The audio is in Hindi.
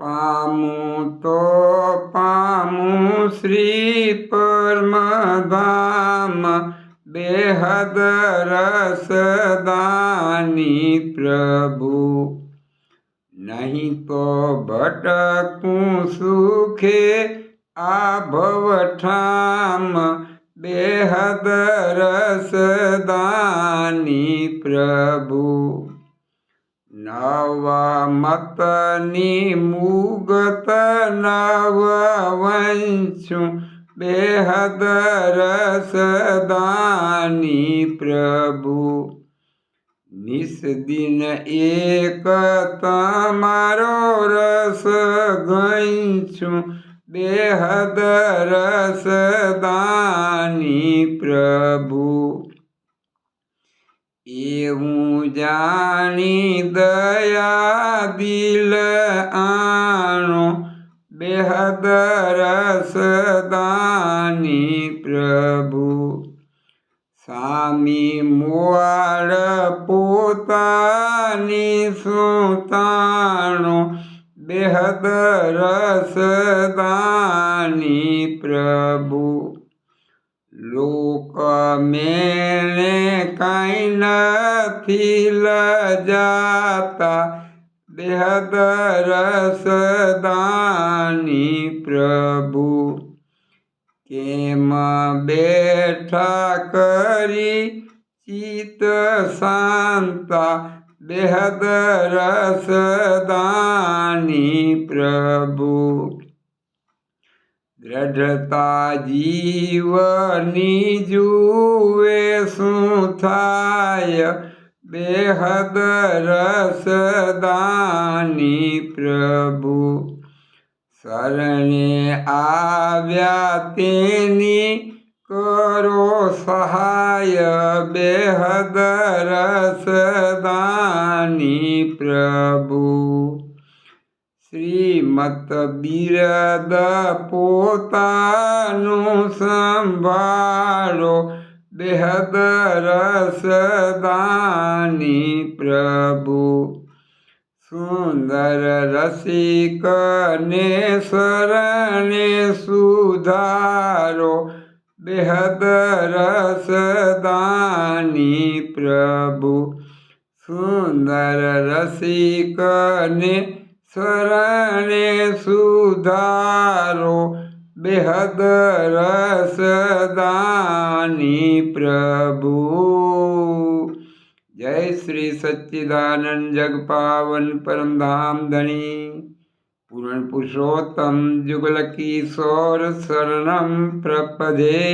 પામું તો પામું શ્રી પરમધામ બેહદ રસદાની પ્રભુ નહીં તો ભટકું સુખે આ ભવઠામ બેહદ રસદાની પ્રભુ નવ મતની મુગત નવ વંશુ બેહદ રસદાની પ્રભુ. નિસ્દિન એક તમારો રસ ગઈશું બેહદ રસદાની પ્રભુ. એવું જાણી દયા દિલ આણો બેહદ રસદાની પ્રભુ. સામી મુવાડ પોતાની સુતાણો બેહદ રસદાની પ્રભુ. લોક કાંઈ पिल जाता बेहद रसदानी प्रभु। के मैठा करी, चित शांता बेहद रसदानी प्रभु। दृढ़ता जीवनी जुए सुथाय બેહદ રસદાની પ્રભુ. શરણે આવ્યા તેની કરો સહાય. બેહદ રસદાની પ્રભુ. શ્રીમત બિરદ પોતાનું સંભાળો. बेहद रसदानी प्रभु। सुंदर रसिक ने शरण सुधारो। बेहद रसदानी प्रभु। सुंदर रसिक ने शरण सुधारो। बेहद रसदान ज्ञानी प्रभु। जय श्री सच्चिदानंद जग पावन परम धाम धनी। पूर्ण पुरुषोत्तम जुगल किशोर शरणम प्रपदे।